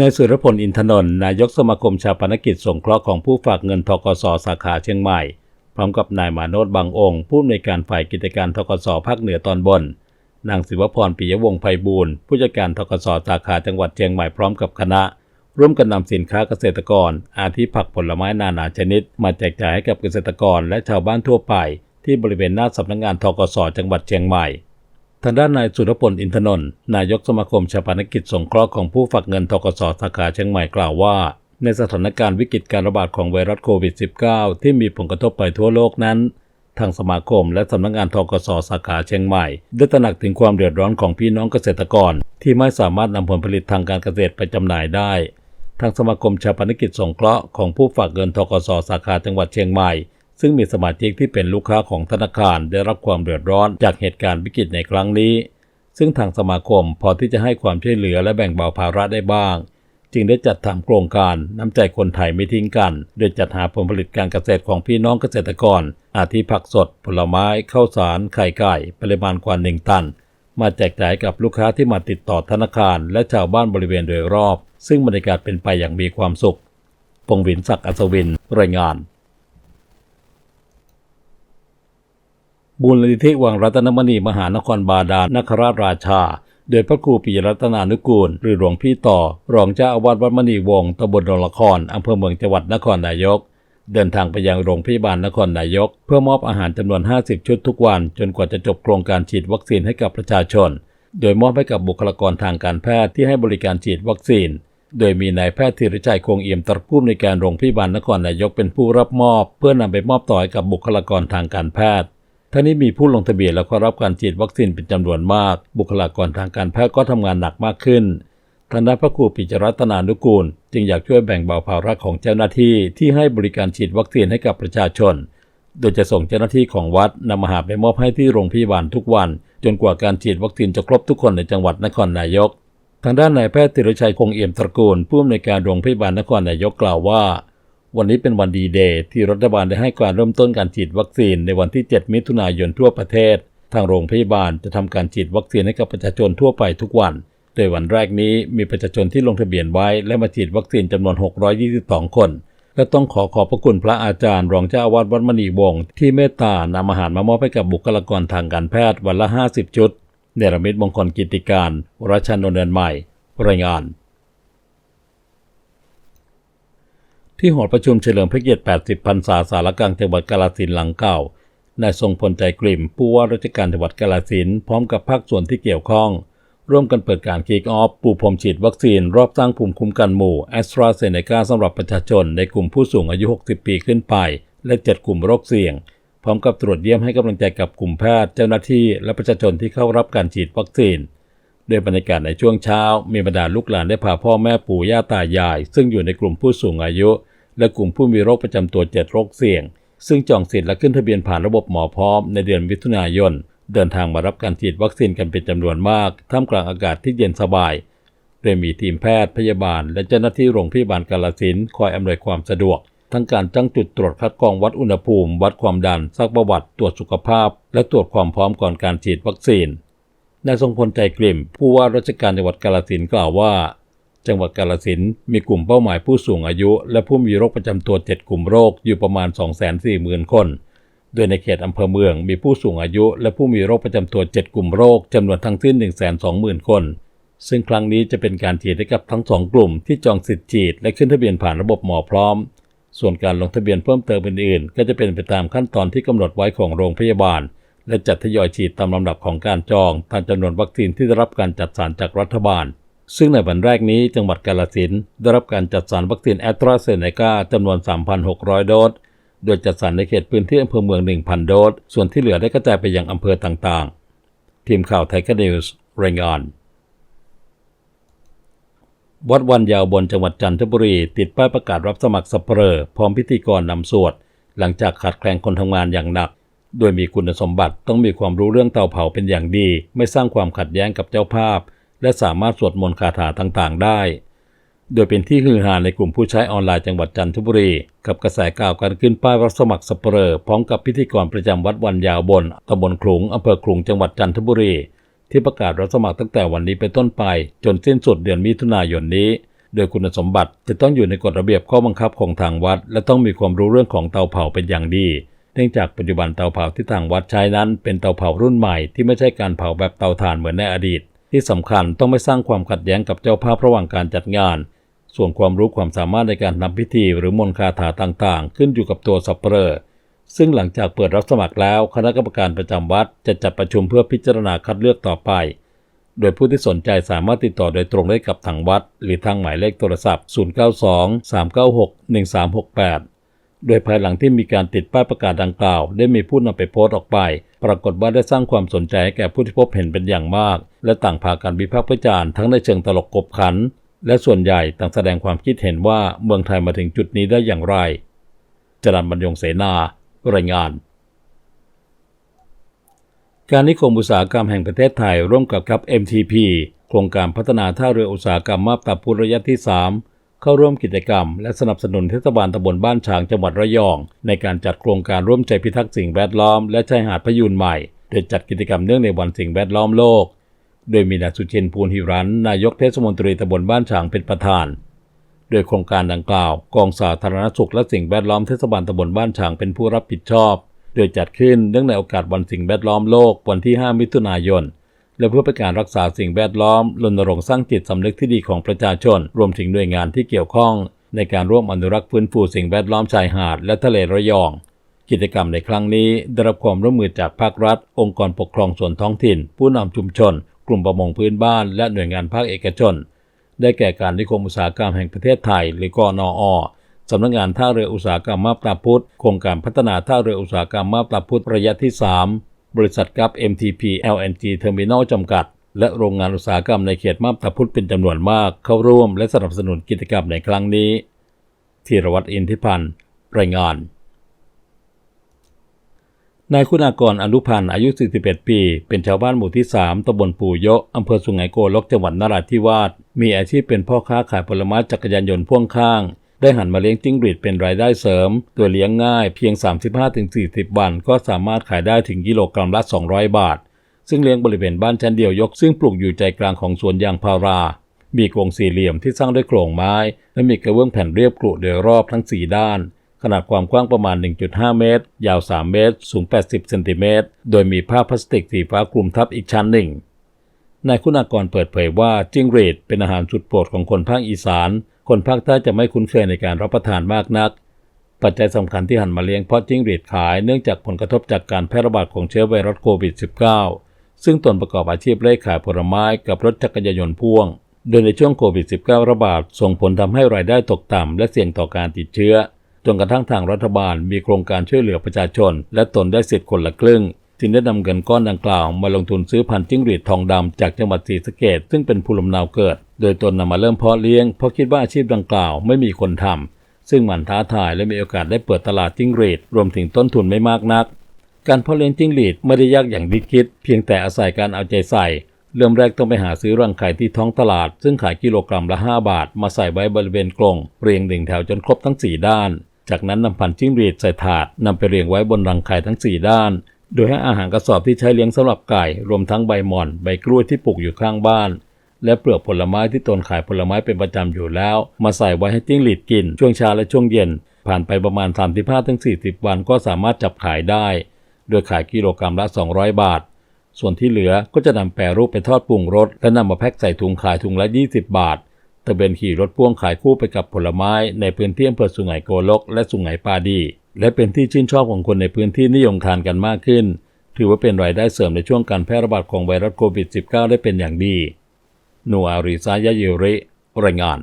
นายสุรพลอินทนนท์นายกสมาคมชาปนกิจสงเคราะห์ของผู้ฝากเงินทกสสาขาเชียงใหม่ พร้อมกับนายมาโนดบางองค์ ผู้อำนวยการฝ่ายกิจการทกสภาคเหนือตอนบน นางศิวพรปิยวงศ์ไพบูลผู้จัดการทกสสาขาจังหวัดเชียงใหม่พร้อมกับคณะ ร่วมกันนำสินค้าเกษตรกร อาทิผักผลไม้นานาชนิด มาแจกจ่ายให้กับเกษตรกรและชาวบ้านทั่วไป ที่บริเวณหน้าสำนักงานทกสจังหวัดเชียงใหม่ ทางด้านนายสุรพลอินทนนท์นายกสมาคมชาปนกิจสงเคราะห์ของผู้ฝากเงินทกสสาขาเชียงใหม่กล่าวว่า ในสถานการณ์วิกฤตการระบาดของไวรัสโควิด -19 ที่มีผลกระทบไปทั่วโลกนั้น ทางสมาคมและสำนักงานทกสสาขาเชียงใหม่ ได้ตระหนักถึงความเดือดร้อนของพี่น้องเกษตรกร ที่ไม่สามารถนำผลผลิตทางการเกษตรไปจำหน่ายได้ ทางสมาคมชาปนกิจสงเคราะห์ของผู้ฝากเงินทกสสาขาจังหวัดเชียงใหม่ ซึ่งมีสมาชิกที่เป็นลูกค้าของธนาคารได้รับความเดือดร้อนจากเหตุการณ์วิกฤตในครั้งนี้ ซึ่งทางสมาคมพอที่จะให้ความช่วยเหลือและแบ่งเบาภาระได้บ้าง จึงได้จัดทำโครงการน้ำใจคนไทยไม่ทิ้งกัน โดยจัดหาผลผลิตการเกษตรของพี่น้องเกษตรกร อาทิผักสด ผลไม้ข้าวสาร ไข่ไก่ ปริมาณกว่าหนึ่งตัน มาแจกจ่ายกับลูกค้าที่มาติดต่อธนาคาร และชาวบ้านบริเวณโดยรอบ ซึ่งบรรยากาศเป็นไปอย่างมีความสุขพงวินศักดิ์อัศวินรายงาน บูรณิธิวังรัตนมณีมหานครบาดาลนคราชราชา โดยพระครูปิยรัตนานุกูล หรือหลวงพี่ต่อ รองเจ้าอาวาสวัดมณีวงศ์ตำบลดงละครอำเภอเมืองจังหวัดนครนายก เดินทางไปยังโรงพยาบาลนครนายก เพื่อมอบอาหารจำนวน 50 ชุดทุกวัน จนกว่าจะจบโครงการฉีดวัคซีนให้กับประชาชน โดยมอบให้กับบุคลากรทางการแพทย์ที่ให้บริการฉีดวัคซีน โดยมีนายแพทย์ธีรชัยคงเอี่ยมตรัผู้ในการโรงพยาบาลนครนายกเป็นผู้รับมอบ เพื่อนำไปมอบต่อให้กับบุคลากรทางการแพทย์ ทั้งนี้มีผู้ลงทะเบียนและเข้ารับการฉีดวัคซีนเป็นจำนวนมาก บุคลากรทางการแพทย์ก็ทำงานหนักมากขึ้นทางด้านพระครูปิจรัตนานุกูล จึงอยากช่วยแบ่งเบาภาระของเจ้าหน้าที่ที่ให้บริการฉีดวัคซีนให้กับประชาชน โดยจะส่งเจ้าหน้าที่ของวัดนำอาหารไปมอบให้ที่โรงพยาบาลทุกวัน จนกว่าการฉีดวัคซีนจะครบทุกคนในจังหวัดนครนายก ทางด้านนายแพทย์ธีรชัยคงเอี่ยมตระกูลผู้อำนวยการโรงพยาบาลนครนายกกล่าวว่า วันนี้เป็นวันดีเดย์ที่รัฐบาลได้ให้การเริ่มต้นการฉีดวัคซีนในวันที่ 7 มิถุนายนทั่วประเทศ ทางโรงพยาบาลจะทำการฉีดวัคซีนให้กับประชาชนทั่วไปทุกวัน โดยวันแรกนี้มีประชาชนที่ลงทะเบียนไว้ และมาฉีดวัคซีนจำนวน 622 คน และต้องขอขอบพระคุณพระอาจารย์ รองเจ้าอาวาสวัดมณีวงศ์ที่เมตตานำอาหารมามอบให้กับบุคลากรทางการแพทย์วันละ 50 ชุด เนรมิตมงคลกิติการวรชนนท์เนินใหม่รายงาน ที่หอประชุมเฉลิมพระเกียรติ 80 พรรษาสารกลางจังหวัดกาฬสินหลังเก่านายทรงพลใจกลิ่มผู้ว่าราชการจังหวัดกาฬสินพร้อมกับภาคส่วนที่เกี่ยวข้อง ร่วมกันเปิดการคิกออฟปูพรมฉีดวัคซีน รอบสร้างภูมิคุ้มกันหมู่แอสตราเซเนกาสำหรับประชาชนในกลุ่มผู้สูงอายุ 60 ปีขึ้นไป และ 7 กลุ่มโรคเสี่ยง พร้อมกับตรวจเยี่ยมให้กำลังใจกับกลุ่มแพทย์ เจ้าหน้าที่และประชาชนที่เข้ารับการฉีดวัคซีน โดยบรรยากาศในช่วงเช้า มีบรรดาลูกหลานได้พาพ่อแม่ปู่ย่าตายาย ซึ่งอยู่ในกลุ่มผู้สูงอายุ และกลุ่มผู้มีโรคประจำตัวเจ็ดโรคเสี่ยง ซึ่งจองสิทธิ์และขึ้นทะเบียนผ่านระบบหมอพร้อมในเดือนมิถุนายน เดินทางมารับการฉีดวัคซีนกันเป็นจำนวนมาก ท่ามกลางอากาศที่เย็นสบายโดยมีทีมแพทย์พยาบาล และเจ้าหน้าที่โรงพยาบาลกาลสินคอยอำนวยความสะดวก ทั้งการตั้งจุดตรวจคัดกรองวัดอุณหภูมิ วัดความดันซักประวัติตรวจสุขภาพ และตรวจความพร้อมก่อนการฉีดวัคซีน นายทรงพลใจกลิ่ม ผู้ว่าราชการจังหวัดกาฬสินกล่าวว่า จังหวัดกาฬสินมีกลุ่มเป้าหมายผู้สูงอายุ และผู้มีโรคประจำตัว 7 กลุ่มโรคอยู่ประมาณ 240,000 คน โดยในเขตอำเภอเมืองมีผู้สูงอายุและผู้มีโรคประจำตัว 7 กลุ่มโรคจำนวนทั้งสิ้น 120,000 คน ซึ่งครั้งนี้จะเป็นการฉีดให้กับทั้งสองกลุ่มที่จองสิทธิ์ฉีดและขึ้นทะเบียนผ่านระบบหมอพร้อม ส่วนการลงทะเบียนเพิ่มเติมอื่นๆ ก็จะเป็นไปตามขั้นตอนที่กำหนดไว้ของโรงพยาบาล และจัดทยอยฉีดตามลำดับของการจองตามจำนวนวัคซีนที่ได้รับการจัดสรรจากรัฐบาล ซึ่งในวันแรกนี้จังหวัดกาฬสินได้รับการจัดสรรวัคซีนแอสตราเซเนกาจำนวน 3,600 โดส โดยจัดสรรในเขตพื้นที่อำเภอเมือง 1,000 โดส ส่วนที่เหลือได้กระจายไปยังอำเภอต่างๆ ทีมข่าวไทยคนิวส์รายงานวัดวันยาวบนจังหวัดจันทบุรี ติดป้ายประกาศรับสมัครสัปเหร่อพร้อมพิธีกรนำสวด หลังจากขาดแคลนคนทำงานอย่างหนัก โดยมีคุณสมบัติต้องมีความรู้เรื่องเตาเผาเป็นอย่างดี ไม่สร้างความขัดแย้งกับเจ้าภาพ และสามารถสวดมนต์คาถาต่างๆ ได้ โดยเป็นที่ฮือฮาในกลุ่มผู้ใช้ออนไลน์จังหวัดจันทบุรี กับกระแสข่าวการขึ้นป้ายรับสมัครสัปรอพร้อมกับพิธีกรประจำวัดวันยาวบนตำบลขลุงอำเภอขลุงจังหวัดจันทบุรี ที่ประกาศรับสมัครตั้งแต่วันนี้เป็นต้นไป จนสิ้นสุดเดือนมิถุนายนนี้โดยคุณสมบัติจะต้องอยู่ในกฎระเบียบข้อบังคับของทางวัด และต้องมีความรู้เรื่องของเตาเผาเป็นอย่างดี เนื่องจากปัจจุบันเตาเผาที่ทางวัดใช้นั้น เป็นเตาเผารุ่นใหม่ที่ไม่ใช่การเผาแบบเตาถ่านเหมือนในอดีต ที่สำคัญต้องไม่สร้างความขัดแย้งกับเจ้าภาพระหว่างการจัดงาน ส่วนความรู้ความสามารถในการทำพิธี หรือมนต์คาถาต่างๆ ขึ้นอยู่กับตัวสับเปลอซึ่งหลังจากเปิดรับสมัครแล้ว คณะกรรมการประจำวัดจะจัดประชุมเพื่อพิจารณาคัดเลือกต่อไป โดยผู้ที่สนใจสามารถติดต่อโดยตรงได้กับทางวัด หรือทางหมายเลขโทรศัพท์ 092-396-1368 โดยภายหลังที่มีการติดป้ายประกาศดังกล่าว ได้มีผู้นำไปโพสต์ออกไป ปรากฏว่าได้สร้างความสนใจแก่ผู้ที่พบเห็นเป็นอย่างมาก และต่างพากันวิพากษ์วิจารณ์ทั้งในเชิงตลกกบขัน และส่วนใหญ่ต่างแสดงความคิดเห็นว่าเมืองไทยมาถึงจุดนี้ได้อย่างไรจรันบรรยงเสนารายงานการนิคมอุตสาหกรรมแห่งประเทศไทยร่วมกับกับ MTP โครงการพัฒนาท่าเรืออุตสาหกรรมมาบตาพุธระยะที่ 3 เข้าร่วมกิจกรรม และสนับสนุนเทศบาลตำบลบ้านฉางจังหวัดระยอง ในการจัดโครงการร่วมใจพิทักษ์สิ่งแวดล้อมและชายหาดพยูนใหม่ โดยจัดกิจกรรมเนื่องในวันสิ่งแวดล้อมโลก โดยมีนายสุเชนพูลหิรันนายกเทศมนตรีตำบลบ้านฉางเป็นประธาน โดยโครงการดังกล่าว กองสาธารณสุขและสิ่งแวดล้อมเทศบาลตำบลบ้านฉางเป็นผู้รับผิดชอบ โดยจัดขึ้นเนื่องในโอกาสวันสิ่งแวดล้อมโลกวันที่ 5 มิถุนายน และเพื่อเป็นการรักษาสิ่งแวดล้อมรณรงค์สร้างจิตสำนึกที่ดีของประชาชน รวมถึงหน่วยงานที่เกี่ยวข้อง ในการร่วมอนุรักษ์ฟื้นฟูสิ่งแวดล้อมชายหาดและทะเลระยอง กิจกรรมในครั้งนี้ได้รับความร่วมมือจากภาครัฐ องค์กรปกครองส่วนท้องถิ่น ผู้นำชุมชน กลุ่มประมงพื้นบ้าน และหน่วยงานภาคเอกชน ได้แก่การนิคมอุตสาหกรรมแห่งประเทศไทย หรือกอนอสำนักงานท่าเรืออุตสาหกรรมมาบตาพุธโครงการพัฒนาท่าเรืออุตสาหกรรมมาบตาพุธระยะที่ 3 บริษัทกับ MTP LNG Terminal จำกัด และโรงงานอุตสาหกรรมในเขตมาบตาพุธเป็นจำนวนมากเข้าร่วมและสนับสนุนกิจกรรมในครั้งนี้ธีรวัตรอินทิพันธ์รายงานนายคุณากรอนุพันธ์อายุ 41 ปี เป็นชาวบ้านหมู่ที่ 3ตำบลปู่โยะอำเภอสุไหงโกลก จังหวัดนราธิวาส มีอาชีพเป็นพ่อค้าขายผลไม้จักรยานยนต์พ่วงข้าง ได้หันมาเลี้ยงจิ้งหรีดเป็นรายได้เสริม ตัวเลี้ยงง่ายเพียง 35-40 วัน ก็สามารถขายได้ถึงกิโลกรัมละ 200 บาท ซึ่งเลี้ยงบริเวณบ้านชั้นเดียวยก ซึ่งปลูกอยู่ใจกลางของสวนยางพารา มีโครงสี่เหลี่ยมที่สร้างด้วยโครงไม้ และมีกระเบื้องแผ่นเรียบกรุโดยรอบทั้ง 4 ด้าน ขนาดความกว้างประมาณ 1.5 เมตร ยาว 3 เมตร สูง 80 เซนติเมตร โดยมีผ้าพลาสติกสีฟ้าคลุมทับอีกชั้นหนึ่งนายคุณากรเปิดเผยว่าจิ้งหรีดเป็นอาหารสุดโปรดของคนภาคอีสาน คนภาคใต้จะไม่คุ้นเคยในการรับประทานมากนัก ปัจจัยสำคัญที่หันมาเลี้ยงเพราะจิ้งหรีดขายเนื่องจากผลกระทบจากการแพร่ระบาดของเชื้อไวรัสโควิด -19 ซึ่งตนประกอบอาชีพเล่ขายผลไม้กับรถจักรยานยนต์พ่วง โดยในช่วงโควิด -19 ระบาดส่งผลทำให้รายได้ตกต่ำและเสี่ยงต่อการติดเชื้อจนกระทั่งทางรัฐบาลมีโครงการช่วยเหลือประชาชน และตนได้สิทธิ์คนละครึ่ง จึงได้นำเงินก้อนดังกล่าว มาลงทุนซื้อพันธุ์จิ้งหรีดทองดำจากจังหวัดศรีสะเกษซึ่งเป็นภูมิลำเนาเกิด โดยตนนำมาเริ่มเพาะเลี้ยงเพราะคิดว่าอาชีพดังกล่าวไม่มีคนทำซึ่งมันท้าทายและมีโอกาสได้เปิดตลาดจิ้งหรีดรวมถึงต้นทุนไม่มากนัก การเพาะเลี้ยงจิ้งหรีดไม่ได้ยากอย่างที่คิด เพียงแต่อาศัยการเอาใจใส่ เริ่มแรกต้องไปหาซื้อรังไข่ที่ท้องตลาด ซึ่งขายกิโลกรัมละ 5 บาท มาใส่ไว้บริเวณกรงเรียงหนึ่งแถวจนครบทั้ง 4 ด้าน จากนั้นนำพันธุ์จิ้งหรีดใส่ถาดนำไปเรียงไว้บนรังไข่ทั้ง 4 ด้าน โดยให้อาหารกระสอบที่ใช้เลี้ยงสำหรับไก่ รวมทั้งใบหม่อน ใบกล้วยที่ปลูกอยู่ข้างบ้าน และเปลือกผลไม้ที่ตนขายผลไม้เป็นประจำอยู่แล้ว มาใส่ไว้ให้จิ้งหรีดกิน ช่วงเช้าและช่วงเย็น ผ่านไปประมาณ 35-40 วันก็สามารถจับขายได้ โดยขายกิโลกรัมละ 200 บาท ส่วนที่เหลือก็จะนำแปรรูปไปทอดปรุงรสและนำมาแพ็คใส่ถุงขายถุงละ 20 บาทตะเบนขี่รถพ่วงขายคู่ไปกับผลไม้ในพื้นที่อำเภอสุไหงโกลกและสุไหงปาดี และเป็นที่ชื่นชอบของคนในพื้นที่นิยมทานกันมากขึ้น ถือว่าเป็นรายได้เสริมในช่วงการแพร่ระบาดของไวรัสโควิด -19 ได้เป็นอย่างดี นัวอาริซายะเยริรายงาน